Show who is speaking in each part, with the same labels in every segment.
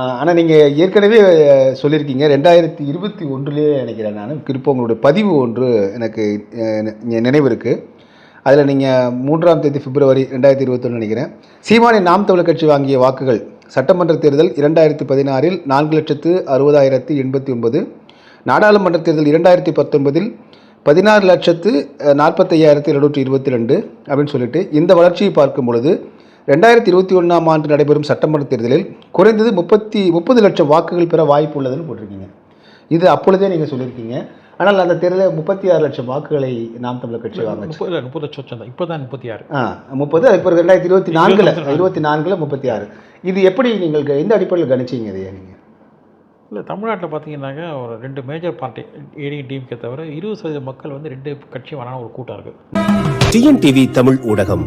Speaker 1: ஆனால் நீங்கள் ஏற்கனவே சொல்லியிருக்கீங்க. ரெண்டாயிரத்தி இருபத்தி ஒன்றுலேயே நினைக்கிறேன் நான். குறிப்பாக உங்களுடைய பதிவு ஒன்று எனக்கு நினைவு இருக்குது அதில் நீங்கள் மூன்றாம் தேதி பிப்ரவரி ரெண்டாயிரத்தி இருபத்தொன்று நினைக்கிறேன். சீமானி நாம் தமிழர் கட்சி வாங்கிய வாக்குகள் சட்டமன்ற தேர்தல் இரண்டாயிரத்தி பதினாறில் நான்கு லட்சத்து அறுபதாயிரத்தி எண்பத்தி ஒன்பது நாடாளுமன்ற தேர்தல் இரண்டாயிரத்தி பத்தொன்பதில் பதினாறு லட்சத்து நாற்பத்தையாயிரத்து நாற்பத்தையாயிரத்தி எழுநூற்றி இருபத்தி ரெண்டு அப்படின்னு சொல்லிட்டு இந்த வளர்ச்சியை பார்க்கும் பொழுது ரெண்டாயிரத்தி இருபத்தி ஒன்றாம் ஆண்டு நடைபெறும் சட்டமன்ற தேர்தலில் குறைந்தது முப்பத்தி முப்பது லட்சம் வாக்குகள் பெற வாய்ப்பு உள்ளதுன்னு போட்டிருக்கீங்க. இது அப்பொழுதே நீங்கள் சொல்லியிருக்கீங்க. ஆனால் அந்த தேர்தலில் முப்பத்தி ஆறு லட்சம் வாக்குகளை நாம் தமிழர் கட்சி வாங்குச்சு.
Speaker 2: முப்பது இல்லை முப்பது லட்சம் தான் இப்போ தான் முப்பத்தி ஆறு.
Speaker 1: ஆ முப்பது இப்போ ரெண்டாயிரத்தி இருபத்தி நான்கில் இருபத்தி நான்கில். முப்பத்தி ஆறு. இது எப்படி நீங்கள் எந்த அடிப்படையில் கணிச்சீங்க இதையா நீங்கள்
Speaker 2: இல்லை தமிழ்நாட்டில் பார்த்தீங்கன்னாக்கா ஒரு ரெண்டு மேஜர் பார்ட்டி ஏடி டிஎம்கே தவிர இருபது சதவீத மக்கள் வந்து ரெண்டு கட்சி வேணாலும் ஒரு கூட்டம் இருக்குது
Speaker 3: டிஎன்டிவி தமிழ் ஊடகம்.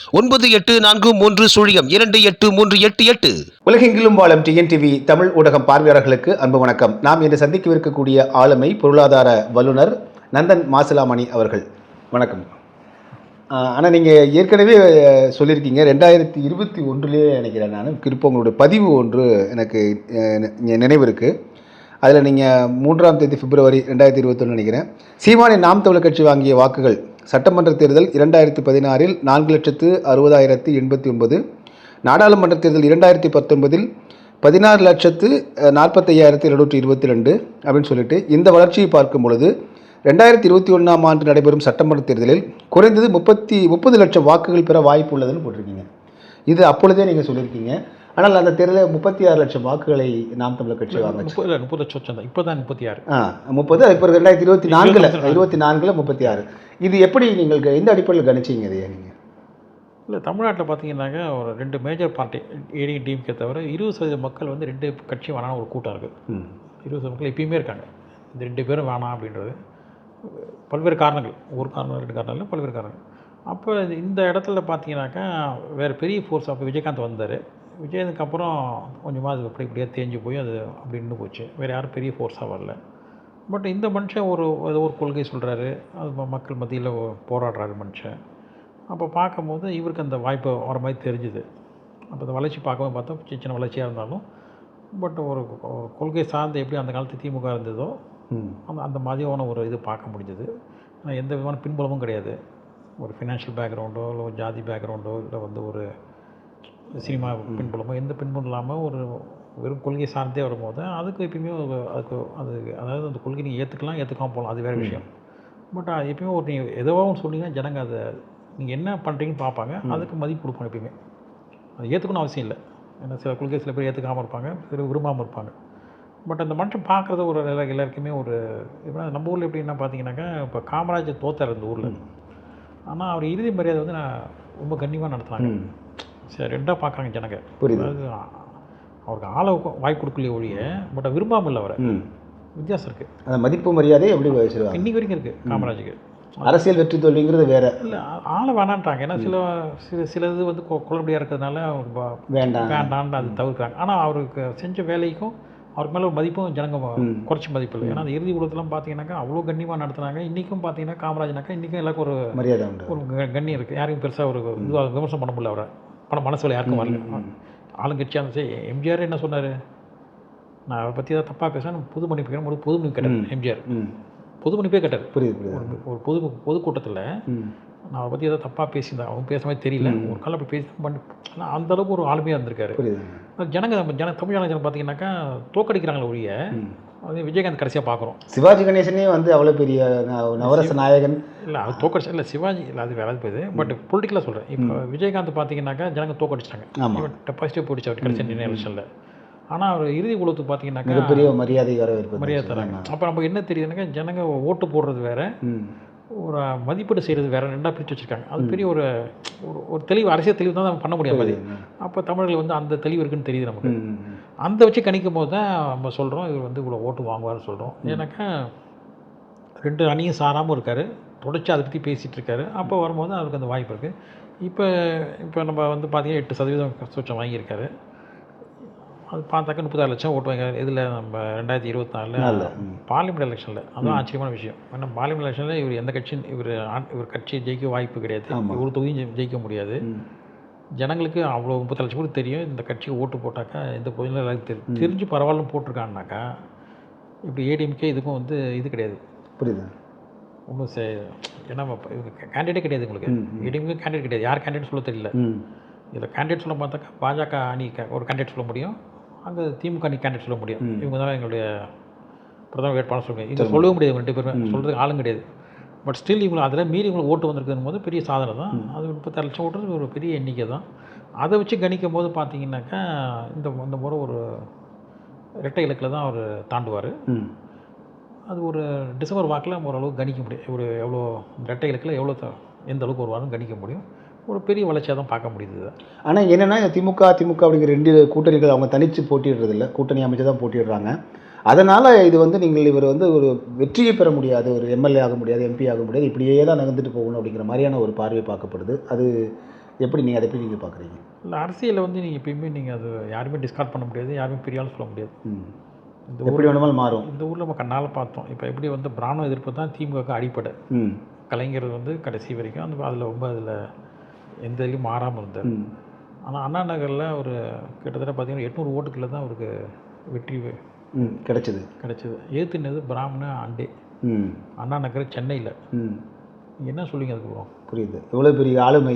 Speaker 3: ஒன்பது எட்டு நான்கு மூன்று சுழியம் இரண்டு எட்டு மூன்று எட்டு எட்டு.
Speaker 1: உலகெங்கிலும் வாழும் டிஎன்டிவி தமிழ் ஊடகம் பார்வையாளர்களுக்கு அன்பு வணக்கம். நாம் இன்று சந்திக்கவிருக்கக்கூடிய ஆளுமை பொருளாதார வல்லுனர் நந்தன் மாசிலாமணி அவர்கள். வணக்கம். ஆனால் நீங்கள் ஏற்கனவே சொல்லியிருக்கீங்க. ரெண்டாயிரத்தி இருபத்தி ஒன்றுலேயே நினைக்கிறேன் நான் குறிப்பாக உங்களுடைய பதிவு ஒன்று எனக்கு நினைவு இருக்குது அதில் நீங்கள் மூன்றாம் தேதி பிப்ரவரி ரெண்டாயிரத்தி இருபத்தொன்று நினைக்கிறேன். சீமானி நாம் தமிழ் கட்சி வாங்கிய வாக்குகள் சட்டமன்ற தேர்தல் இரண்டாயிரத்தி பதினாறில் நான்கு லட்சத்து அறுபதாயிரத்தி எண்பத்தி ஒன்பது நாடாளுமன்ற தேர்தல் இரண்டாயிரத்தி பத்தொன்பதில் பதினாறு லட்சத்து நாற்பத்தையாயிரத்தி எழுநூற்றி இருபத்தி ரெண்டு அப்படின்னு சொல்லிட்டு இந்த வளர்ச்சியை பார்க்கும் பொழுது ரெண்டாயிரத்தி இருபத்தி ஒன்றாம் ஆண்டு நடைபெறும் சட்டமன்ற தேர்தலில் குறைந்தது முப்பத்தி முப்பது லட்சம் வாக்குகள் பெற வாய்ப்பு உள்ளதுன்னு போட்டிருக்கீங்க. இது அப்பொழுதே நீங்கள் சொல்லியிருக்கீங்க. ஆனால் அந்த தேர்தலில் முப்பத்தி ஆறு லட்சம் வாக்குகளை நாம் தமிழர் கட்சி வாங்குச்சு.
Speaker 2: முப்பது லட்சம் இப்போ தான் முப்பத்தி ஆறு.
Speaker 1: ஆ முப்பது இப்போ ரெண்டாயிரத்தி இருபத்தி நான்கில் இருபத்தி நான்கில் முப்பத்தி ஆறு. இது எப்படி நீங்கள் எந்த அடிப்படையில் கணிச்சீங்க இதையா நீங்கள்
Speaker 2: இல்லை தமிழ்நாட்டில் பார்த்தீங்கன்னாக்கா ஒரு ரெண்டு மேஜர் பார்ட்டி ஏடி டிஎம்கே தவிர இருபது சதவீத மக்கள் வந்து ரெண்டு கட்சி வேணாலும் ஒரு கூட்டம் இருக்குது இருபது சதவீத மக்கள் எப்பயுமே இருக்காங்க. இந்த ரெண்டு பேரும் வேணாம் அப்படின்றது. பல்வேறு காரணங்கள். ஒரு காரணம் ரெண்டு காரணம் இல்லை பல்வேறு காரணங்கள். அப்போ இந்த இடத்துல பார்த்தீங்கன்னாக்கா வேறு பெரிய ஃபோர்ஸ் அப்போ விஜயகாந்த் வந்தார். விஜயகாந்த்க்கு அப்புறம் கொஞ்சமாக அது அப்படி இப்படியே தேஞ்சு போய் அது அப்படி நின்று போச்சு. வேறு யாரும் பெரிய ஃபோர்ஸாக வரல. பட் இந்த மனுஷன் ஒரு ஏதோ ஒரு கொள்கை சொல்கிறாரு அது மக்கள் மத்தியில் போராடுறாரு மனுஷன். அப்போ பார்க்கும்போது இவருக்கு அந்த வாய்ப்பு வர மாதிரி தெரிஞ்சுது. அப்போ அந்த வளர்ச்சி பார்க்கவும் பார்த்தா சின்ன சின்ன வளர்ச்சியாக இருந்தாலும் பட் ஒரு ஒரு கொள்கை சார்ந்து எப்படி அந்த காலத்து திமுக இருந்ததோ அந்த அந்த மாதிரியான ஒரு இது பார்க்க முடிஞ்சது. ஆனால் எந்த விதமான பின்புலமும் கிடையாது. ஒரு ஃபினான்ஷியல் பேக்ரவுண்டோ இல்லை ஒரு ஜாதி பேக்ரவுண்டோ இல்லை வந்து ஒரு சினிமா பின்புலமோ எந்த பின்புலம் இல்லாமல் ஒரு வெறும் கொள்கை சார்ந்தே வரும்போது அதுக்கு எப்பயுமே அதுக்கு அது அதாவது அந்த கொள்கை நீங்கள் ஏற்றுக்கலாம் ஏற்றுக்காம போகலாம். அது வேறு விஷயம். பட் அது எப்பயுமே ஒரு நீங்கள் எதோ ஒன்று சொன்னீங்கன்னா ஜனங்க அதை நீங்கள் என்ன பண்ணுறீங்கன்னு பார்ப்பாங்க. அதுக்கு மதிப்பு கொடுப்பாங்க எப்பயுமே. அது ஏற்றுக்கணும் அவசியம் இல்லை. ஏன்னா சில கொள்கை சில பேர் ஏற்றுக்காமல் இருப்பாங்க சில விரும்பாமல் இருப்பாங்க. பட் அந்த மனுஷன் பார்க்குறது ஒரு எல்லா எல்லாருக்குமே ஒரு எப்படின்னா நம்ம ஊரில் எப்படின்னா பார்த்தீங்கன்னாக்கா இப்போ காமராஜர் தோத்தார் இந்த ஊரில். ஆனால் அவர் இறுதி மரியாதை வந்து நான் ரொம்ப கண்ணியமாக நடத்துனாங்க. சரி ரெண்டாக பார்க்குறாங்க ஜனங்க.
Speaker 1: புரியுது.
Speaker 2: அவருக்கு ஆளை வாய் கொடுக்கலையே ஒழிய பட் விரும்பாமல் இல்லை அவரை. வித்தியாசம் இருக்குது
Speaker 1: அந்த மதிப்பு மரியாதை எப்படி வச்சிருவாங்க
Speaker 2: இன்னைக்கு வரைக்கும் இருக்குது காமராஜுக்கு.
Speaker 1: அரசியல் வெற்றி தோல்விங்கிறது வேற.
Speaker 2: இல்லை ஆளை வேணான்ட்டாங்க ஏன்னா சில சில சில இது வந்து குழப்படியாக இருக்கிறதுனால அவருக்கு
Speaker 1: வேண்டாம்.
Speaker 2: வேண்டான்னு அது தவிர்க்கிறாங்க. ஆனால் அவருக்கு செஞ்ச வேலைக்கும் அவருக்கு மேலே ஒரு மதிப்பும் ஜனங்க குறைச்சி மதிப்பு இல்லை. ஏன்னா அந்த இறுதி உலகத்துலாம் பார்த்தீங்கன்னாக்கா அவ்வளோ கண்ணியமாக நடத்துனாங்க. இன்றைக்கும் பார்த்தீங்கன்னா காமராஜனாக்கா இன்றைக்கும் எல்லாருக்கும் ஒரு
Speaker 1: மரியாதை உண்டு.
Speaker 2: ஒரு கண்ணியம் இருக்குது யாருக்கும் பெருசாக ஒரு விமர்சனம் பண்ண முடியல அவரை. பணம் மனசில் யாருக்கும் வரல. ஆளுங்கட்சியாக இருந்துச்சு எம்ஜிஆர் என்ன சொன்னார்? நான் அவரை பற்றி ஏதாவது தப்பாக பேசுகிறேன் புது மன்னிப்பு ஒரு பொது மன்னிப்பு கேட்டார் எம்ஜிஆர். பொது மன்னிப்பே கேட்டார்.
Speaker 1: புரியுது புரியுது
Speaker 2: ஒரு பொது பொதுக்கூட்டத்தில் நான் அவரை பற்றி ஏதாவது தப்பாக பேசியிருந்தேன் அவங்க பேசுற மாதிரி தெரியல. ஒரு காலம் அப்படி பேசி பண்ணி ஆனால் அந்த அளவுக்கு ஒரு ஆளுமையாக இருந்திருக்காரு. அது ஜனங்க ஜன தமிழ் ஜனங்க பார்த்தீங்கன்னாக்கா தோக்கடிக்கிறாங்களே ஒழிய அது விஜயகாந்த் கடைசியாக பார்க்குறோம்
Speaker 1: சிவாஜி கணேசனே வந்து அவ்வளோ பெரிய நவரச நாயகன்.
Speaker 2: இல்லை அது தோக்கடிச்சு இல்லை சிவாஜி இல்லை அது வேலை போகுது பட் பொலிட்டிக்கலாக சொல்கிறேன் இப்போ விஜயகாந்த் பார்த்தீங்கன்னாக்கா ஜனங்க தோக்கடிச்சிட்டாங்க
Speaker 1: ஆமா.
Speaker 2: இவன் டெபாசிட்டிவ் போயிடுச்சு அவர் கடைசி எலெக்ஷனில் ஆனால் அவர் இறுதி குலத்துக்கு பார்த்தீங்கன்னாக்கா
Speaker 1: மிகப்பெரிய மரியாதை வரவேற்பு
Speaker 2: மரியாதை தராங்க. அப்போ நம்ம என்ன தெரியுதுனாக்கா ஜனங்க ஓட்டு போடுறது வேற. ஒரு மதிப்பீடு செய்கிறது வேற ரெண்டாக பிரித்து வச்சிருக்காங்க. அது பெரிய ஒரு ஒரு தெளிவு அரசியல் தெளிவு தான் நம்ம பண்ண முடியாது அது அப்போ தமிழர்கள் வந்து அந்த தெளிவு இருக்குன்னு தெரியுது நமக்கு. அந்த வச்சு கணிக்கும் போது தான் நம்ம சொல்கிறோம் இவர் வந்து இவ்வளோ ஓட்டு வாங்குவார்னு சொல்கிறோம் ஏன்னாக்கா ரெண்டு அணியும் சாராமல் இருக்கார். தொடர்ச்சி அதை பற்றி பேசிகிட்டு இருக்காரு. அப்போ வரும்போது அவருக்கு அந்த வாய்ப்பு இருக்குது இப்போ இப்போ நம்ம வந்து பார்த்தீங்கன்னா எட்டு சதவீதம் சொச்சம் வாங்கியிருக்காரு. அது பார்த்தாக்க முப்பத்தாறு லட்சம் ஓட்டு வாங்க இதில் நம்ம ரெண்டாயிரத்தி இருபத்தி நாலில் பார்லிமெண்ட் எலெக்ஷனில் அதுவும் ஆச்சரியமான விஷயம். ஏன்னா பார்லிமெண்ட் எலெக்ஷனில் இவர் எந்த கட்சியும் இவர் இவர் கட்சியை ஜெயிக்க வாய்ப்பு கிடையாது. ஒரு தொகுதியும் ஜெயிக்க முடியாது. ஜனங்களுக்கு அவ்வளோ முப்பத்தி லட்சம் கூட தெரியும். இந்த கட்சிக்கு ஓட்டு போட்டாக்கா இந்த பகுதியில் எல்லாருக்கும் தெரியும். தெரிஞ்சு பரவாயில்ல போட்டிருக்காங்கனாக்கா இப்படி ஏடிஎம்கே இதுக்கும் வந்து இது கிடையாது.
Speaker 1: புரியுது.
Speaker 2: ஒன்றும் சே ஏன்னா கேண்டிடேட் கிடையாது உங்களுக்கு ஏடிஎம்கே கேண்டிடேட் கிடையாது. யார் கேண்டிடேட் சொல்ல தெரியல. இதில் கேண்டிடேட் சொல்ல பார்த்தாக்கா பாஜக அணி ஒரு கேண்டிடேட் சொல்ல முடியும். அங்கே திமுக கேண்டிடேட் சொல்ல முடியும். இவங்க தான் எங்களுடைய பிரதம வேட்பாளர் சொல்ல முடியும் இது சொல்லவே முடியாது ரெண்டு பேருமே. சொல்கிறதுக்கு ஆளும் கிடையாது. பட் ஸ்டில் இவங்களை அதில் மீறி இவங்களுக்கு ஓட்டு வந்திருக்குன்னு போது பெரிய சாதனை தான். அது முப்பத்தாறு லட்சம் ஓட்டு ஒரு பெரிய எண்ணிக்கை தான். அதை வச்சு கணிக்கும் போது பார்த்தீங்கன்னாக்கா இந்த இந்த முறை ஒரு இரட்டை இலக்கில் தான் அவர் தாண்டுவார். அது ஒரு டிசம்பர் வாக்கில் ஓரளவுக்கு கணிக்க முடியும். ஒரு எவ்வளோ இரட்டை இலக்கில் எவ்வளோ எந்த அளவுக்கு வருவாருன்னு கணிக்க முடியும். ஒரு பெரிய வளர்ச்சியாக தான் பார்க்க முடியுது.
Speaker 1: ஆனால் என்னென்னா திமுக திமுக அப்படிங்கிற ரெண்டு கூட்டணிகள் அவங்க தனித்து போட்டியிடுறதில்ல. கூட்டணி அமைச்சு தான் போட்டியிடுறாங்க. அதனால் இது வந்து நீங்கள் இவர் வந்து ஒரு வெற்றியை பெற முடியாது ஒரு எம்எல்ஏ ஆக முடியாது எம்பி ஆக முடியாது இப்படியே தான் நகர்ந்துட்டு போகணும் அப்படிங்கிற மாதிரியான ஒரு பார்வை பார்க்கப்படுது. அது எப்படி நீங்கள் அதை எப்படி நீங்கள் பார்க்குறீங்க?
Speaker 2: இல்லை அரசியலில் வந்து நீங்கள் எப்பயுமே நீங்கள் அது யாருமே டிஸ்கார்ட் பண்ண முடியாது யாருமே பெரிய ஆள் சொல்ல முடியாது. இந்த
Speaker 1: எப்படி வேணுமாலும் மாறும்.
Speaker 2: இந்த ஊரில் நம்ம கண்ணால் பார்த்தோம். இப்போ எப்படி வந்து பிராண எதிர்ப்பு தான் திமுக அடிப்படை. கலைஞர் வந்து கடைசி வரைக்கும் அந்த அதில் ரொம்ப அதில் எந்த இதுலையும் மாறாமல் இருந்தார் ஆனால் அண்ணா நகரில் ஒரு கிட்டத்தட்ட பார்த்தீங்கன்னா எட்நூறு ஓட்டுக்குள்ள தான் அவருக்கு வெற்றி
Speaker 1: ம் கிடைச்சது.
Speaker 2: கிடைச்சது. ஏற்றுனது பிராமண அண்டே
Speaker 1: ம்.
Speaker 2: அண்ணா நகர் சென்னையில். என்ன சொல்லுவீங்க அதுக்கப்புறம்
Speaker 1: புரியுது. இவ்வளோ பெரிய ஆளுமை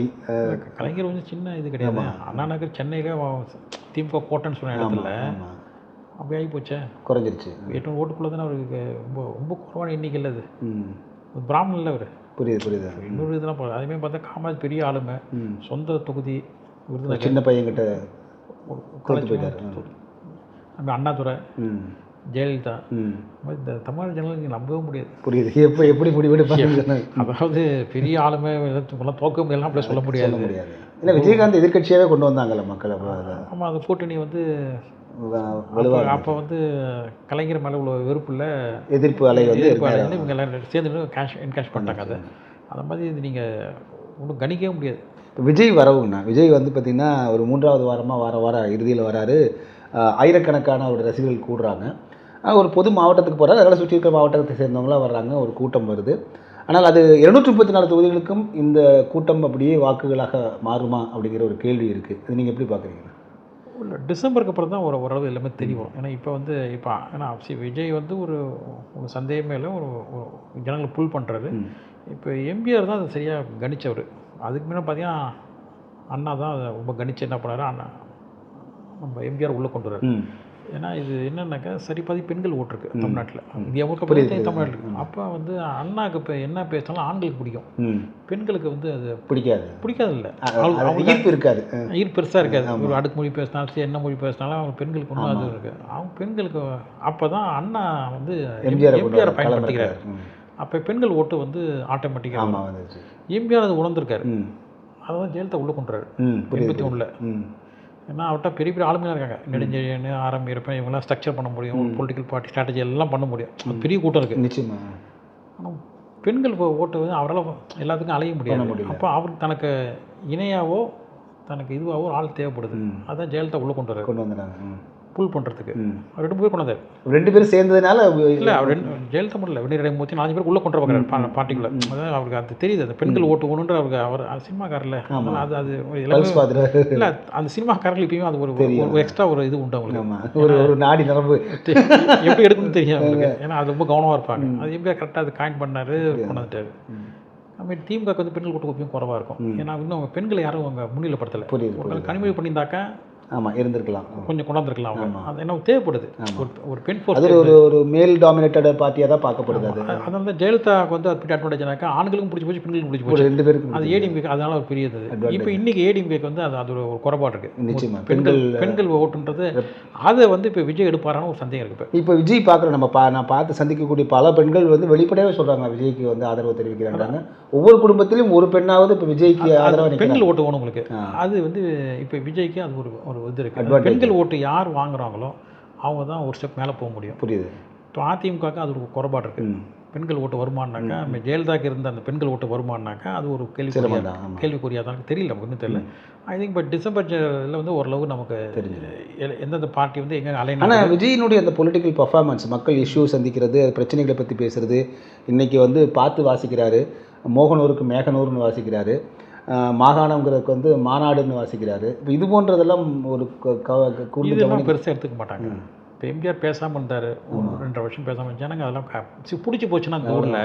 Speaker 2: கலைஞர் வந்து சின்ன இது கிடையாது. அண்ணா நகர் சென்னையில் திமுக கோட்டைன்னு சொன்ன இடத்துல. அப்படி ஆகி போச்சே?
Speaker 1: குறைஞ்சிருச்சு.
Speaker 2: எட்நூறு ஓட்டுக்குள்ளே தானே அவருக்கு ரொம்ப ரொம்ப குறைவான எண்ணிக்கை இல்லை அது இல்லை அவர்.
Speaker 1: புரியுது புரியுது.
Speaker 2: இன்னொரு இதெல்லாம் அதேமாதிரி பார்த்தா காமராஜ் பெரிய ஆளுமை
Speaker 1: ம்.
Speaker 2: சொந்த தொகுதி விருதுநகர்
Speaker 1: சின்ன பையன்கிட்ட
Speaker 2: college
Speaker 1: போயிட்டார்.
Speaker 2: நம்ம அண்ணாதுரை ஜெயலலிதா. இந்த தமிழ் ஜனங்கள் நீங்கள் நம்பவே முடியாது.
Speaker 1: புரியுது. எப்போ எப்படி முடிவெடுப்பாங்க
Speaker 2: அதாவது பெரிய ஆளுமை எல்லாம் தோக்க முடியலாம் அப்படி சொல்ல முடியாது.
Speaker 1: முடியாது. இல்லை விஜயகாந்த் எதிர்க்கட்சியாகவே கொண்டு வந்தாங்கல்ல மக்கள்
Speaker 2: ஆமாம் அந்த கூட்டணி வந்து அப்போ வந்து கலைஞர் மேலே உள்ள வெறுப்புல
Speaker 1: எதிர்ப்பு அலை வந்து
Speaker 2: இவங்க எல்லாம் சேர்ந்து கேஷ் என்கேஷ் பண்ணிட்டாங்க அதை. அந்த மாதிரி இது நீங்கள் ஒன்றும் கணிக்கவே முடியாது.
Speaker 1: இப்போ விஜய் வரவுங்கண்ணா விஜய் வந்து பார்த்திங்கன்னா ஒரு மூன்றாவது வாரமாக வார வாரம் இறுதியில் வராரு. ஆயிரக்கணக்கான அவருடைய ரசிகர்கள் கூடுறாங்க. ஆனால் ஒரு பொது மாவட்டத்துக்கு போகிறார் அதனால் சுற்றி இருக்கிற மாவட்டத்தை சேர்ந்தவங்களாம் வர்றாங்க. ஒரு கூட்டம் வருது. ஆனால் அது இருநூற்றி முப்பத்தி நாலு தொகுதிகளுக்கும் இந்த கூட்டம் அப்படியே வாக்குகளாக மாறுமா அப்படிங்கிற ஒரு கேள்வி இருக்குது அது நீங்கள் எப்படி பார்க்குறீங்க
Speaker 2: இல்லை டிசம்பருக்கு அப்புறம் தான் ஒரு ஓரளவு எல்லாமே தெரியும் ஏன்னா இப்போ வந்து இப்போ ஏன்னா see, விஜய் வந்து ஒரு ஒரு சந்தேகமே இல்லை ஒரு ஜனங்களை புல் பண்ணுறாரு இப்போ எம்ஜிஆர் தான் அதை சரியாக கணிச்சவர். அதுக்கு முன்னாடி பார்த்தீங்கன்னா அண்ணா தான் அதை ரொம்ப கணிச்சு என்ன பண்ணாரு? அண்ணா நம்ம எம்ஜிஆர் உள்ளே கொண்டு வர்றாரு. ஏன்னா இது என்னன்னாக்கா சரி பாதி பெண்கள் ஓட்டிருக்கு தமிழ்நாட்டில். இந்தியா முழுக்க பார்த்தீங்கன்னா தமிழ்நாட்டில் அப்போ வந்து அண்ணாக்கு இப்போ என்ன பேசினாலும் ஆண்களுக்கு பிடிக்கும். பெண்களுக்கு வந்து அது
Speaker 1: பிடிக்காது.
Speaker 2: பிடிக்காது இல்லை
Speaker 1: ஈர்ப்பு இருக்காது.
Speaker 2: ஈர் பெருசாக இருக்காது. ஒரு அடுக்கு மொழி பேசினாலும் சரி என்ன மொழி பேசினாலும் அவங்க பெண்களுக்கு ஒன்றும் அது இருக்குது அவங்க பெண்களுக்கு அப்போ தான் அண்ணா வந்து
Speaker 1: எம்ஜிஆர்
Speaker 2: எம்ஜிஆர் பயன்படுத்திக்கிறார். அப்போ பெண்கள் ஓட்டு வந்து ஆட்டோமேட்டிக்காக எம்ஜிஆர் அது உணர்ந்திருக்காரு. அதான் ஜெயலலிதா உள்ளே கொண்டுறாரு. எண்பத்தி ஒன்றில் ஏன்னா அவர்கிட்ட பெரிய பெரிய ஆளுமையாக இருக்காங்க. நெடுஞ்செழியன் ஆரம்பி இருப்பேன் இவங்கெல்லாம் ஸ்ட்ரக்சர் பண்ண முடியும் பொலிட்டிக்கல் பார்ட்டி ஸ்ட்ராட்டஜி எல்லாம் பண்ண முடியும். அது பெரிய கூட்டம் இருக்குது
Speaker 1: நிச்சயமா.
Speaker 2: ஆனால் பெண்கள் ஓட்டு வந்து அவரால் எல்லாத்துக்கும் அலைய முடியாது. அப்போ அவருக்கு தனக்கு இணையாவோ தனக்கு இதுவாகவோ ஆள் தேவைப்படுது. அதான் ஜெயலலிதா உள்ளே கொண்டு வர்றாரு.
Speaker 1: கொண்டு வந்துடுறாங்க
Speaker 2: புல் பண்ணுறதுக்கு ரெண்டு பேர் கொண்டு வந்தார்
Speaker 1: ரெண்டு பேரும் சேர்ந்ததுனால
Speaker 2: இல்லை அவர் ஜெயலலிதா மட்டும் இல்லை வெந்நீர் மூர்த்தி நாலஞ்சு பேர் உள்ளே கொண்டு பார்க்குறாரு பா பார்ட்டிக்குள்ள அதாவது அவருக்கு அது தெரியுது அந்த பெண்கள் ஓட்டு ஓணுன்ற அவருக்கு அவர் சினிமாக்காரில் அது அது இல்லை அந்த சினிமாக்காரர்கள் எப்பயுமே அது ஒரு ஒரு எக்ஸ்ட்ரா ஒரு இது உண்டு அவங்களுக்கு.
Speaker 1: ஒரு ஒரு நாடி நரம்பு.
Speaker 2: எப்படி எடுக்கணும்னு தெரியும் அவங்களுக்கு. ஏன்னா அது ரொம்ப கவனமாக இருப்பாங்க. அது எப்படி கரெக்டாக அது காயின் பண்ணாரு கொண்டு வந்துட்டாரு நம்ம திமுக வந்து பெண்கள் கூட்டம் எப்பயும் குறவாக இருக்கும். ஏன்னா இன்னும் அவங்க பெண்களை யாரும் அவங்க முன்னிலைப்படுத்தலை. ஒரு கனிமொழி பண்ணியிருந்தாக்கா
Speaker 1: ஆமாம் இருந்திருக்கலாம்.
Speaker 2: கொஞ்சம் கொண்டாந்துருக்கலாம் அவங்க. அது என்ன தேவைப்படுது. ஒரு ஒரு பெண்
Speaker 1: அது
Speaker 2: ஃபோர்ஸ்
Speaker 1: ஒரு ஒரு மேல் டாமினேட்டட் பார்ட்டியாக தான் பார்க்கப்படுது அது.
Speaker 2: அதனால தான் ஜெயலலிதாவுக்கு வந்து அப்படி அட்வான்டேஜ்னாக்கா ஆண்களுக்கும் பிடிச்சி போச்சு பெண்களுக்கும் பிடிச்சி போச்சு.
Speaker 1: ரெண்டு பேருக்கு
Speaker 2: அது ஏடிஎம்கே அதனால ஒரு பெரிய இது இப்போ இன்னைக்கு ஏடிஎம்கேக்கு வந்து அது அது ஒரு குறைபாடு இருக்கு.
Speaker 1: நிச்சயமா.
Speaker 2: பெண்கள் பெண்கள் ஓட்டுன்றது அதை வந்து இப்போ விஜய் எடுப்பாரான்னு ஒரு சந்தேகம் இருக்கு இப்போ.
Speaker 1: விஜய் பார்க்குறோம் நம்ம பா நான் பார்த்து சந்திக்கக்கூடிய பல பெண்கள் வந்து வெளிப்படையாகவே சொல்கிறாங்க விஜய்க்கு வந்து ஆதரவு தெரிவிக்கிறாங்க ஒவ்வொரு குடும்பத்திலும் ஒரு பெண்ணாவது இப்போ விஜய்க்கு நிற்கிறாங்க
Speaker 2: பெண்கள் ஓட்டு வேணும் உங்களுக்கு. அது வந்து இப்போ விஜய்க்கு அது ஒரு ஒரு இது இருக்கு. பெண்கள் ஓட்டு யார் வாங்குறாங்களோ அவங்க தான் ஒரு ஸ்டெப் மேலே போக முடியும்.
Speaker 1: புரியுது.
Speaker 2: இப்போ அதிமுகவுக்கு அது ஒரு குறைபாடு இருக்கு.
Speaker 1: ம்.
Speaker 2: பெண்கள் ஓட்டு வருமானாக்கா நம்ம ஜெயலலிதாக்கு இருந்த அந்த பெண்கள் ஓட்டு வருமானாக்கா அது ஒரு கேள்விக்குறியா
Speaker 1: சிரமம் தான்
Speaker 2: தெரியல நமக்கு இன்னும் தெரியல. ஐ திங்க் பட் டிசம்பர் இதில் வந்து ஓரளவு நமக்கு எ- எந்தெந்த பார்ட்டி வந்து எங்கே அலைன்
Speaker 1: ஆனால் விஜயினுடைய அந்த பொலிட்டிக்கல் பர்ஃபார்மன்ஸ் மக்கள் இஷ்யூ சந்திக்கிறது அது பிரச்சனைகளை பற்றி பேசுறது இன்னைக்கு வந்து பார்த்து வாசிக்கிறாரு. மோகனூருக்கு மேகனூர்னு வாசிக்கிறாரு. மாகாணங்கிறதுக்கு வந்து மாநாடுன்னு வாசிக்கிறாரு. இப்போ இது போன்றதெல்லாம் ஒரு
Speaker 2: இதெல்லாம் பெருசாக எடுத்துக்க மாட்டாங்க. இப்போ எம்ஜிஆர் பேசாமல் இருந்தார். ரெண்டரை வருஷம் பேசாமல் இருந்தாங்க அதெல்லாம் பிடிச்சி போச்சுன்னா அந்த ஊரில்.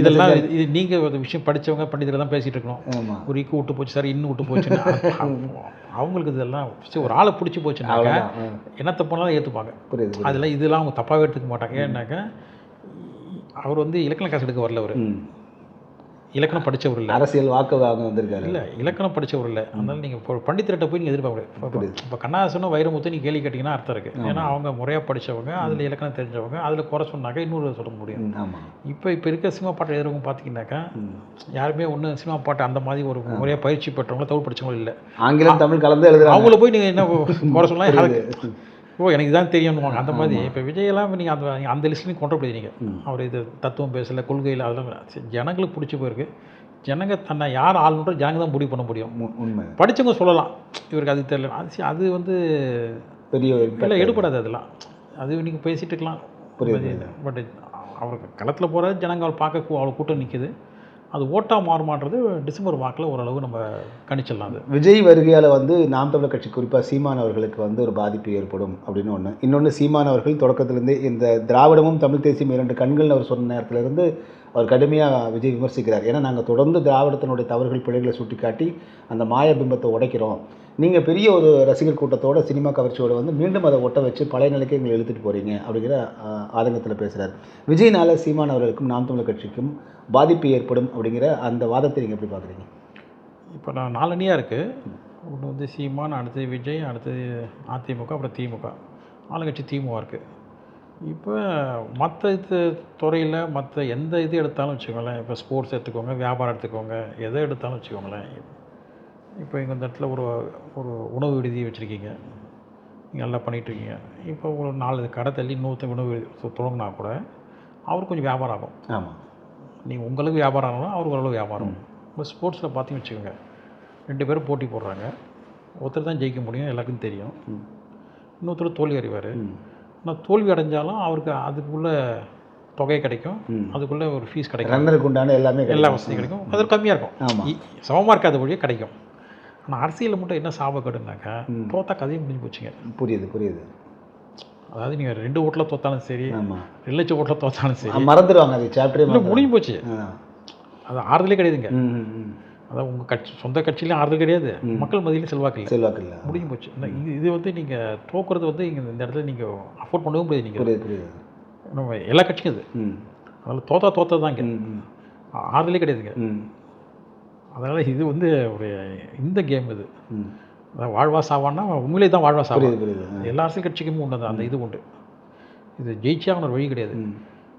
Speaker 2: இதெல்லாம் இது நீங்கள் ஒரு விஷயம் படித்தவங்க பண்டிதர் தான் பேசிகிட்டு இருக்கணும். ஒரு இக்கு விட்டு போச்சு சார் இன்னும் விட்டு போச்சுன்னு. அவ- அவங்களுக்கு இதெல்லாம் சரி, ஒரு ஆளை பிடிச்சி போச்சுனாக்கா என்ன தப்புனாலும் ஏற்றுப்பாங்க
Speaker 1: புரியுது.
Speaker 2: அதெல்லாம் இதெல்லாம் அவங்க தப்பாகவே எடுத்துக்க மாட்டாங்க. ஏன்னாக்கா அவர் வந்து இலக்கண காசு எடுக்க வரல அவர். இலக்கணம் படித்தவர் இல்லை.
Speaker 1: அரசியல் வாக்கு வாங்க வந்திருக்காரு.
Speaker 2: இல்லை இலக்கணம் படித்தவர் இல்லை. அதனால நீங்கள் இப்போ பண்டித்திரட்ட போய் நீங்கள் எதிர்பார்க்க முடியாது இப்போ கண்ணாசனும் வைரமுத்து நீ கேள்வி கேட்டிங்கன்னா அர்த்தம் இருக்குது ஏன்னா அவங்க முறையாக படித்தவங்க அதில் இலக்கணம் தெரிஞ்சவங்க அதில் குறை சொன்னாக்கா இன்னொரு சொல்ல முடியும். இப்போ இப்போ இருக்க சினிமா பாட்டு எழுதுறவங்க பார்த்தீங்கன்னாக்கா. யாருமே ஒன்றும் சினிமா பாட்டு அந்த மாதிரி ஒரு முறையாக பயிற்சி பெற்றவங்க தமிழ் படிச்சவங்களும் இல்லை.
Speaker 1: ஆங்கிலம் தமிழ் கலந்து எழுதுறாங்க.
Speaker 2: அவங்கள போய் நீங்கள் என்ன குறை சொல்லலாம் ஓ எனக்கு இதான் தெரியும்னுவாங்க அந்த மாதிரி இப்போ விஜயெல்லாம் நீங்கள் அந்த நீங்க அந்த லிஸ்ட்லையும் கொண்டு போய் நீங்கள் அவர் இது தத்துவம் பேசல கொள்கையில் அதெல்லாம் ஜனங்களுக்கு பிடிச்சி போயிருக்கு. ஜனங்க தன்னை யார் ஆளுன்ற ஜனங்க தான் முடிவு பண்ண முடியும்.
Speaker 1: உண்மை.
Speaker 2: படித்தவங்க சொல்லலாம். இவருக்கு அது தெரியல. அது அது வந்து
Speaker 1: பெரிய
Speaker 2: இல்லை. எடுபடாது அதெல்லாம். அது நீங்கள் பேசிட்டு இருக்கலாம்
Speaker 1: புரியுது.
Speaker 2: பட் அவருக்கு களத்தில் போகிற ஜனங்க அவளை பார்க்க அவ்வளோ கூட்டம் நிற்கிது அது ஓட்டாக மாறுமான்றது டிசம்பர் வாக்கில் ஓரளவு நம்ம கணிச்சிடலாம் அது.
Speaker 1: விஜய் வருகையால் வந்து நாம் தமிழர் கட்சி குறிப்பாக சீமான் அவர்களுக்கு வந்து ஒரு பாதிப்பு ஏற்படும் அப்படின்னு ஒன்று இன்னொன்று சீமான் அவர்கள் தொடக்கத்திலேருந்தே இந்த திராவிடமும் தமிழ் தேசியம் இரண்டு கண்கள்னு அவர் சொன்ன நேரத்திலிருந்து அவர் கடுமையாக விஜய் விமர்சிக்கிறார். ஏன்னா நாங்கள் தொடர்ந்து திராவிடத்தினுடைய தவறுகள் பிழைகளை சுட்டிக்காட்டி அந்த மாய பிம்பத்தை உடைக்கிறோம். நீங்கள் பெரிய ஒரு ரசிகர் கூட்டத்தோட சினிமா கவர்ச்சியோடு வந்து மீண்டும் அதை ஒட்ட வச்சு பழைய நிலைக்கு எங்களை இழுத்துட்டு போகிறீங்க அப்படிங்கிற ஆதங்கத்தில் பேசுகிறார் விஜய்னால சீமான் அவர்களுக்கும் நாம் தமிழர் கட்சிக்கும் பாதிப்பு ஏற்படும் அப்படிங்கிற அந்த வாதத்தை நீங்கள் எப்படி பார்க்குறீங்க?
Speaker 2: இப்போ நான் நாலனியாக இருக்குது ஒன்று வந்து சீமான் அடுத்தது விஜய் அடுத்தது அதிமுக அப்புறம் திமுக. ஆளுங்கட்சி திமுக இருக்குது இப்போ மற்ற இது துறையில் மற்ற எந்த இது எடுத்தாலும் வச்சுக்கோங்களேன். இப்போ ஸ்போர்ட்ஸ் எடுத்துக்கோங்க வியாபாரம் எடுத்துக்கோங்க. எதை எடுத்தாலும் வச்சுக்கோங்களேன். இப்போ இங்கே இந்த இடத்துல ஒரு ஒரு உணவு விடுதி வச்சுருக்கீங்க. நீங்கள் நல்லா பண்ணிகிட்ருக்கீங்க. இப்போ ஒரு நாலு கடை தள்ளி இன்னொருத்த உணவு விடுதி தொடங்கினா கூட அவருக்கு கொஞ்சம் வியாபாரம் ஆகும்.
Speaker 1: ஆமாம்
Speaker 2: நீங்கள் உங்களுக்கு வியாபாரம் ஆனாலும் அவருக்கு ஓரளவு வியாபாரம். இப்போ ஸ்போர்ட்ஸில் பார்த்தீங்கன்னு வச்சுக்கோங்க. ரெண்டு பேரும் போட்டி போடுறாங்க. ஒருத்தர் தான் ஜெயிக்க முடியும் எல்லாருக்கும் தெரியும். இன்னொருத்தர் தோல்வி அறிவார் ஆனால் தோல்வி அடைஞ்சாலும் அவருக்கு அதுக்குள்ள தொகை கிடைக்கும். அதுக்குள்ள ஒரு ஃபீஸ் கிடைக்கும்.
Speaker 1: ரன்னருக்கு உண்டான எல்லாமே
Speaker 2: எல்லா. வசதியும் கிடைக்கும். அது கம்மியாக இருக்கும். சமமாக இருக்காத வழியே கிடைக்கும். ஆனால் அரசியலில் மட்டும் என்ன சாபக்கேடுனாக்கா தோத்தா கதையும் முடிஞ்சு போச்சுங்க.
Speaker 1: புரியுது புரியுது.
Speaker 2: அதாவது நீங்கள் ரெண்டு ஓட்டில் தோத்தாலும் சரி ரெண்டு லட்சம் ஓட்டில் தோத்தாலும் சரி
Speaker 1: மறந்துடுவாங்க அது சாப்டரே
Speaker 2: இல்லை முடிஞ்சு போச்சு. அது ஆறுதலே கிடையாதுங்க. அதான் உங்கள் கட்சி சொந்த கட்சியிலையும் ஆறுதல் கிடையாது. மக்கள் மத்தியிலும் செல்வாக்கு இல்லை
Speaker 1: செல்வாக்கு இல்லை
Speaker 2: முடிஞ்சு போச்சு. இது இது வந்து நீங்கள் தோக்குறது வந்து இங்கே இந்த இடத்துல நீங்கள் அஃபோர்ட் பண்ணவும் முடியாது நீங்கள் நம்ம எல்லா கட்சியும் இது
Speaker 1: ம்.
Speaker 2: அதனால் தோத்தா தோத்தா
Speaker 1: ம்,
Speaker 2: ஆறுதலே கிடையாதுங்க. அதனால் இது வந்து ஒரு இந்த கேம் இது. வாழ்வா சாவான்னா உண்மையிலே தான் வாழ்வா சாவா
Speaker 1: புரியுது புரியுது. ஆ.
Speaker 2: எல்லா அரசியல் கட்சிக்கும் உண்டு அது, அந்த இது உண்டு. இது ஜெயிச்சா ஒரு வழி கிடையாது.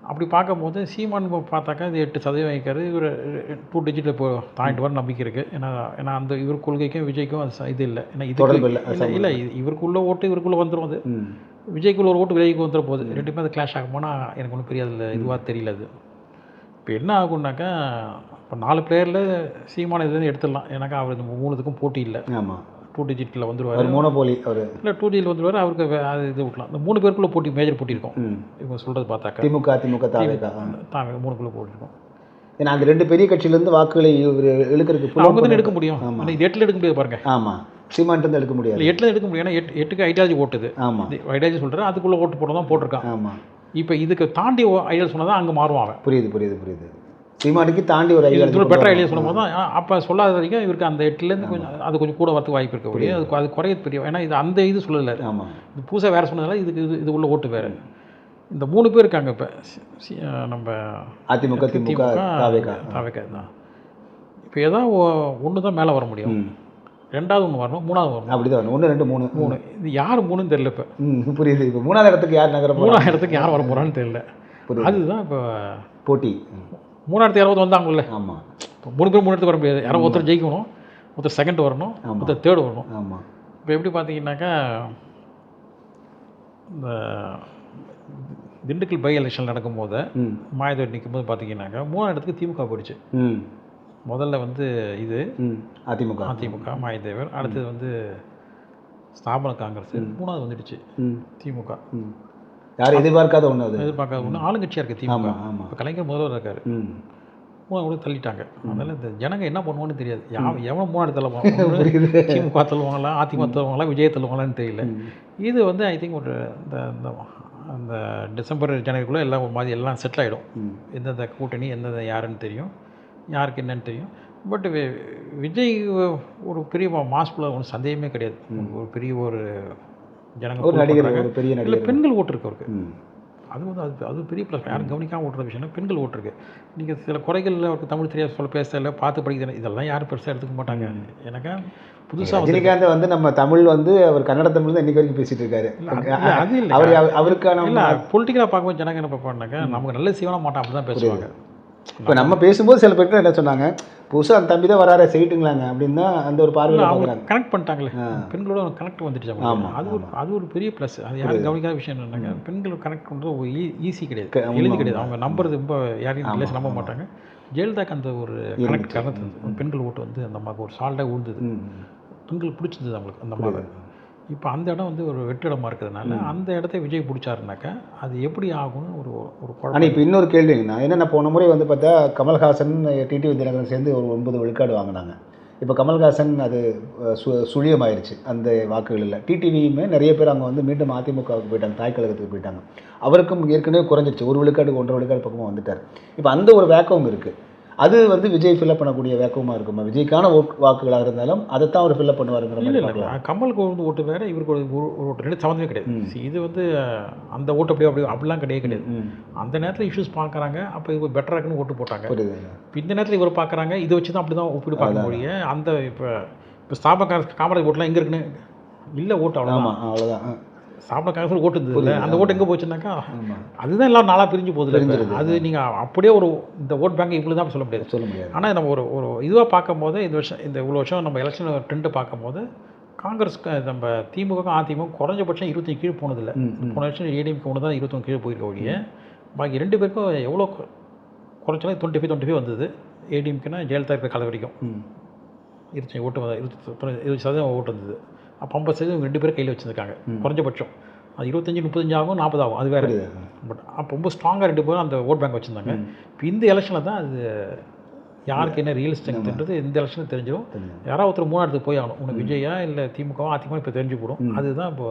Speaker 2: அப்படி பார்க்கும்போது சீமான் பார்த்தாக்கா இது எட்டு சதவீதம் வைக்காரு இவர் டூ டிஜிட்டில் இப்போ தாண்டிட்டு வர நம்பிக்கை இருக்குது ஏன்னா ஏன்னா அந்த இவர் கொள்கைக்கும் விஜய்க்கும் அது இது இல்லை. ஏன்னா இதுக்கு
Speaker 1: இல்லை,
Speaker 2: இல்லை இது இவருக்குள்ள ஓட்டு இவருக்குள்ளே வந்துடும் அது. விஜய்க்குள்ள ஒரு ஓட்டு விஜய்க்கு வந்துட போகுது ரெண்டுமே அது கிளாஷ் ஆகுமானா எனக்கு ஒன்றும் பெரிய அதில் இதுவாக தெரியல அது. இப்போ என்ன ஆகும்னாக்கா இப்போ நாலு பிளேயரில் சீமான இதுலேருந்து எடுத்துடலாம். ஏன்னாக்கா அவர் இந்த மூணுத்துக்கும் போட்டி இல்லை.
Speaker 1: ஆமாம்
Speaker 2: டூ டிஜிட்டில் வந்துருவார்.
Speaker 1: அவர் மோனோபோலி அவர்.
Speaker 2: இல்லை டூ டிஜிட்டில் வந்துருவார் அவருக்கு அது இது விட்லாம் இந்த மூணு பேருக்குள்ள போட்டி மேஜர் போட்டி இருக்கும். இவங்க சொல்கிறது பார்த்தாக்கா.
Speaker 1: திமுக திமுக தாவேகா
Speaker 2: தான் மூணுக்குள்ளே போட்டி இருக்கும்.
Speaker 1: ஏன்னா அந்த ரெண்டு பெரிய கட்சியிலேருந்து வாக்குகளை இவர் இழுக்கிறதுக்கு
Speaker 2: அவங்க தான் எடுக்க முடியும். ஆனால் இது எட்டில் எடுக்க முடியாது பாருங்க.
Speaker 1: ஆமாம் சீமான்ட்டு எடுக்க முடியாது.
Speaker 2: எட்டில் எடுக்க முடியும். ஏன்னா எட்டு எட்டுக்கு ஐடியாலஜி ஓட்டுது.
Speaker 1: ஆமாம்
Speaker 2: ஐடியாலஜி சொல்கிறேன் அதுக்குள்ளே ஓட்டு போட தான் போட்டிருக்கான்.
Speaker 1: ஆமாம்
Speaker 2: இப்போ இதுக்கு தாண்டி ஐடியா சொன்னால் தான் அங்கே மாறுவான் அவன்
Speaker 1: புரியுது புரியுது புரியுது. சீமானுக்கு தாண்டி ஒரு ஐடியா
Speaker 2: பெட்டர் ஐடியா சொல்லும்போது தான் அப்போ சொல்லாத வரைக்கும் இவருக்கு அந்த எட்டுலேருந்து கொஞ்சம் அது கொஞ்சம் கூட வரதுக்கு வாய்ப்பு இருக்க ஒழிய அது அது குறையது பெரிய ஏன்னா இது அந்த இது சொல்லலை.
Speaker 1: ஆமாம்
Speaker 2: இது புதுசாக வேறு சொன்னதால இதுக்கு இது இது உள்ள ஓட்டு வேறு. இந்த மூணு பேர் இருக்காங்க இப்போ. நம்ம
Speaker 1: அதிமுக திமுக தாவேகா.
Speaker 2: தாவேக்கா தான் இப்போ ஏதாவது ஒன்று தான் மேலே வர முடியும். ரெண்டாவது ஒன்று வரணும் மூணாவது வரணும்.
Speaker 1: அப்படிதான் வரணும். ஒன்று ரெண்டு மூணு.
Speaker 2: மூணு. இது யார் மூணுன்னு தெரியல இப்போ.
Speaker 1: ம் புரியுது. இப்போ மூணாவது இடத்துக்கு யார் நகர
Speaker 2: மூணாவது இடத்துக்கு யார் வர போகிறான்னு தெரியல. அதுதான் இப்போ
Speaker 1: போட்டி.
Speaker 2: மூணாயிரத்து யாராவது வந்தாங்கல்ல.
Speaker 1: ஆமாம்
Speaker 2: இப்போ மூணு பேர் மூணு இடத்துக்கு வர முடியாது. யாரோ ஒருத்தர் ஜெயிக்கணும் ஒருத்தர் செகண்ட் வரணும். ஒருத்தர் தேர்டு வரணும்.
Speaker 1: ஆமாம்
Speaker 2: இப்போ எப்படி பார்த்தீங்கன்னாக்கா இந்த திண்டுக்கல் பை எலெக்ஷன் நடக்கும்போது
Speaker 1: ம்.
Speaker 2: மாயத்தோர் நிற்கும்போது பார்த்தீங்கன்னாக்கா மூணாவது இடத்துக்கு திமுக போயிடுச்சு. முதல்ல வந்து இது
Speaker 1: அதிமுக.
Speaker 2: அதிமுக மாயத்தேவர். அடுத்தது வந்து ஸ்தாபன காங்கிரஸ். மூணாவது வந்துடுச்சு.
Speaker 1: ம்.
Speaker 2: திமுக.
Speaker 1: யாரும் எதிர்பார்க்காத ஒன்று அது.
Speaker 2: எதிர்பார்க்காத ஒன்று ஆளுங்கட்சியாக இருக்குது திமுக. இப்போ கலைஞர் முதல்வர் இருக்காரு.
Speaker 1: ம்.
Speaker 2: மூணாவது கூட தள்ளிட்டாங்க. அதனால இந்த ஜனங்க என்ன பண்ணுவான்னு தெரியாது. யா எவன் மூணாவது தள்ளுவாங்க திமுக தள்ளுவாங்களா அதிமுக தள்ளுவாங்களா விஜய் தள்ளுவாங்களான்னு தெரியல. இது வந்து ஐ திங்க் ஒரு இந்த இந்த அந்த டிசம்பர் ஜனவரிக்குள்ளே எல்லாம் ஒரு மாதிரி எல்லாம் செட்டில் ஆகிடும் எந்தெந்த கூட்டணி எந்தெந்த யாருன்னு தெரியும். யாருக்கு என்னன்னு தெரியும். பட் விஜய் ஒரு பெரிய மாஸ்குள்ள ஒன்றும் சந்தேகமே கிடையாது. ஒரு பெரிய ஒரு ஜனங்க
Speaker 1: ஒரு நடிகர் பெரிய நடிகர்.
Speaker 2: பெண்கள் ஓட்டு இருக்கு அவருக்கு. அது வந்து அது அது பெரிய ப்ளஸ் யாரும் கவனிக்காமல் ஓட்டுற விஷயம்னா பெண்கள் ஓட்டு இருக்கு. நீங்கள் சில குறைகள் அவருக்கு தமிழ் தெரியாது சொல்ல பேச இல்லை பார்த்து படிக்கிறது இதெல்லாம் யாரும் பெருசாக எடுத்துக்க மாட்டாங்க. எனக்கு புதுசாக வந்து
Speaker 1: ரஜினிகாந்த் வந்து நம்ம தமிழ் வந்து அவர் கன்னட தமிழ் தான் இன்னைக்கு வரைக்கும் பேசிட்டு இருக்காரு.
Speaker 2: அது இல்லை
Speaker 1: அவர் அவ- அவருக்கான
Speaker 2: இல்லை பொலிட்டிக்கலாக பார்க்கும்போது ஜனங்க என்ன பார்ப்பாங்கனாக்கா நமக்கு நல்ல செய்வனா மாட்டான் அப்படி தான் பேசுவாங்க
Speaker 1: இப்போ நம்ம பேசும்போது சில பேருக்கு என்ன சொன்னாங்க புதுசாக அந்த தம்பி தான் வராரு செய்யட்டுங்களாங்க அப்படின்னு தான் அந்த ஒரு பார்வையில்
Speaker 2: அவங்க கனெக்ட் பண்ணிட்டாங்களே. பெண்களோட கனெக்ட் வந்துடுச்சு அவங்களுக்கு.
Speaker 1: ஆமா,
Speaker 2: அது ஒரு அது ஒரு பெரிய ப்ளஸ் அது யாரும் கவனிக்காத விஷயம் என்னன்னாங்க பெண்கள் கனெக்ட் பண்ணுறது ஈஸி கிடையாது.
Speaker 1: க- ஆமா,
Speaker 2: எளிது கிடையாது அவங்க நம்புறது ரொம்ப யாரையும் ரிலேஷன் நம்ப மாட்டாங்க. ஜெயலலிதாக்கு அந்த ஒரு கனெக்ட் கனெக்ட் பெண்கள் ஓட்டு வந்து அந்த அம்மாவுக்கு ஒரு சால்ட்டாக விழுந்தது
Speaker 1: ம்
Speaker 2: பெண்கள் பிடிச்சிருந்தது அவங்களுக்கு அந்த அம்மாவை இப்போ அந்த இடம் வந்து ஒரு வெற்றிடமாக இருக்கிறதுனால அந்த இடத்த விஜய் பிடிச்சாருனாக்கா அது எப்படி ஆகும்னு ஒரு ஒரு
Speaker 1: ஆனால் இப்போ இன்னொரு கேள்விங்கண்ணா என்னென்ன போன முறை வந்து பார்த்தா கமல்ஹாசன் டிடிவி தினகரன் சேர்ந்து ஒரு ஒன்பது விழுக்காடு வாங்கினாங்க. இப்போ கமல்ஹாசன் அது சு சுழியமாயிருச்சு அந்த வாக்குகளில். டிடிவியுமே நிறைய பேர் அங்கே வந்து மீண்டும் அதிமுகவுக்கு போயிட்டாங்க தாய் கழகத்துக்கு போயிட்டாங்க. அவருக்கும் ஏற்கனவே குறைஞ்சிருச்சு. ஒரு விழுக்காடு ஒன்றரை விழுக்காடு பக்கமாக வந்துட்டார். இப்போ அந்த ஒரு வேக்கம் இருக்குது அது வந்து விஜய் ஃபில்அப் பண்ணக்கூடிய வேக்கமாக இருக்குமா? விஜய்க்கான ஓட்- வாக்குகளாக இருந்தாலும் அதைத்தான் அவர் ஃபில்அப் பண்ணுவாருங்கிற மாதிரி
Speaker 2: இல்லை கமலுக்கு வந்து ஓட்டு வேறு இவருக்கு ஒரு ஓட்டு. ரெண்டு சம்மந்தமே கிடையாது. இது வந்து அந்த ஓட்டு அப்படியே அப்படி அப்படிலாம் கிடையாது.
Speaker 1: ம்
Speaker 2: அந்த நேரத்தில் இஷ்யூஸ் பார்க்குறாங்க. அப்போ இது பெட்டராக இருக்குன்னு ஓட்டு போட்டாங்க. இப்போ இந்த நேரத்தில் இவர் பார்க்குறாங்க. இதை வச்சு தான் அப்படி தான் ஒப்பிட்டு பார்க்க முடியும் அந்த இப்போ இப்போ காங்கிரஸ் காமராஜ் ஓட்டுலாம் எங்கே இருக்குன்னு? இல்லை ஓட்டு அவ்வளோதான்
Speaker 1: அவ்வளோதான்
Speaker 2: ஸ்தாபன காங்கிரஸ் ஓட்டு இருந்தது இல்ல? அந்த ஓட்டு எங்கே போச்சுனாக்கா அதுதான் எல்லாம் நாளாக பிரிஞ்சு போகுது இல்ல? அது நீங்கள் அப்படியே ஒரு இந்த ஓட் பேங்க் இவ்வளோ தான் சொல்ல முடியாது.
Speaker 1: சொல்ல முடியாது.
Speaker 2: ஆனால் நம்ம ஒரு ஒரு இதுவாக பார்க்கும்போது இந்த வருஷம் இந்த இவ்வளோ வருஷம் நம்ம எலெக்ஷன் ட்ரெண்டு பார்க்கும்போது காங்கிரஸ் நம்ம திமுக அதிமுக குறைஞ்சபட்சம் இருபத்தஞ்சு கீழே போனதில்லை போன வருஷம் ஏடிஎம்கே ஒன்று தான் இருபத்தொன்று கீழே போயிருக்க ஒழிய பாக்கி ரெண்டு பேருக்கும் எவ்வளோ குறைச்சாலும் டுவெண்ட்டி ஃபைவ் டுவெண்ட்டி ஃபைவ் வந்தது. ஏடிஎம்கேனா ஜெயலலிதா இருக்கிற காலம் வரைக்கும்.
Speaker 1: ம்.
Speaker 2: இருபத்தஞ்சு ஓட்டு இருபத்தி இருபது சதவீதம் ஓட்டு வந்தது. அப்போ ஐம்பது சதவீதம் இவங்க ரெண்டு பேரும் கையில் வச்சுருக்காங்க. குறைஞ்சபட்சம். அது இருபத்தஞ்சி முப்பத்தஞ்சு ஆகும் நாற்பது ஆகும். அது வேறு. பட் அப்போ ரொம்ப ஸ்ட்ராங்காக ரெண்டு பேரும் அந்த ஓட் பேங்க் வச்சுருந்தாங்க. இப்போ இந்த எலெக்ஷனில் தான் அது யாருக்கு என்ன ரியல் ஸ்ட்ரென்த்ன்றது இந்த எலெக்ஷனில் தெரிஞ்சிடும் யாராவது ஒருத்தர் மூணாயிரத்துக்கு போய் ஆகணும். உனக்கு விஜயா இல்லை திமுகவா? அதிமுக இப்போ தெரிஞ்சு போடும். அதுதான் இப்போ.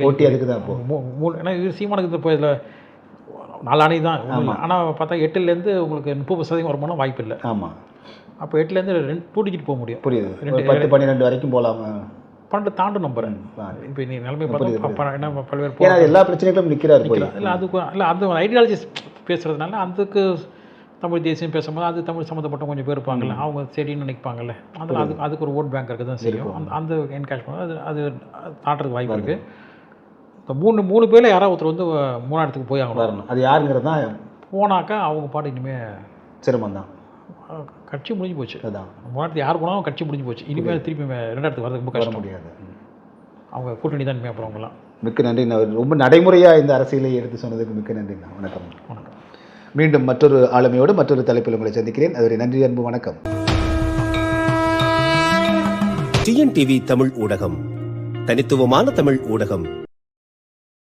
Speaker 1: போட்டி அதுக்கு தான்
Speaker 2: மூணு ஏன்னா இது சீமானுக்கு இப்போ இதில் நாலாணி தான். ஆனால் பார்த்தா எட்டுலேருந்து உங்களுக்கு முப்பது சதவீதம் வருமானம் வாய்ப்பு இல்லை.
Speaker 1: ஆமாம்
Speaker 2: அப்போ எட்டுலேருந்து ரெண்டு டூ டிஜிட் போக முடியும்.
Speaker 1: புரியுது. ஒரு பத்து பன்னிரெண்டு வரைக்கும் போகலாம்.
Speaker 2: பன்னெண்டு தாண்டும் நம்பர் இப்போ நீ நிலைமை பார்த்தா என்ன பல்வேறு
Speaker 1: எல்லா பிரச்சனைகளும் நிற்கிறாரு
Speaker 2: இல்லை அதுக்கு இல்லை அந்த ஐடியாலஜிஸ் பேசுகிறதுனால அதுக்கு தமிழ் தேசியம் பேசும்போது அது தமிழ் சம்மந்தப்பட்ட கொஞ்சம் பேர் இருப்பாங்கல்ல அவங்க சரின்னு நினைப்பாங்கல்ல. அதில் அதுக்கு அதுக்கு ஒரு ஓட் பேங்க் இருக்க தான் செய்யும் அந்த அந்த என்கேஷ் பண்ண அது அது தாட்டுறதுக்கு வாய்ப்பு இருக்குது இப்போ மூணு மூணு பேரில் யாராவது ஒருத்தர் வந்து மூணாயிரத்துக்கு போய் ஆகணும்.
Speaker 1: அது யாருங்கிறது தான்
Speaker 2: போனாக்கா அவங்க பாட்டு இனிமேல்
Speaker 1: சிரமம் தான்
Speaker 2: கட்சி முடிஞ்சு போச்சு.
Speaker 1: அதுதான்
Speaker 2: மூணாயிரத்து யார் போனாலும் கட்சி முடிஞ்சு போச்சு. இனிமேல் திருப்பி ரெண்டாயிரத்துக்கு வரது ரொம்ப கஷ்டம்.
Speaker 1: முடியாது.
Speaker 2: அவங்க கூட்டணி தான் அப்புறம் அவங்களாம்
Speaker 1: மிக்க நன்றி. நான் ரொம்ப நடைமுறையாக இந்த அரசியலை எடுத்து சொன்னதுக்கு மிக்க நன்றிண்ணா வணக்கம்.
Speaker 2: வணக்கம்.
Speaker 1: மீண்டும் மற்றொரு ஆளுமையோடு மற்றொரு தலைப்பில் உங்களை சந்திக்கிறேன். அதுவரை நன்றி அன்பு வணக்கம்.
Speaker 3: டிஎன்டிவி தமிழ் ஊடகம். தனித்துவமான தமிழ் ஊடகம்.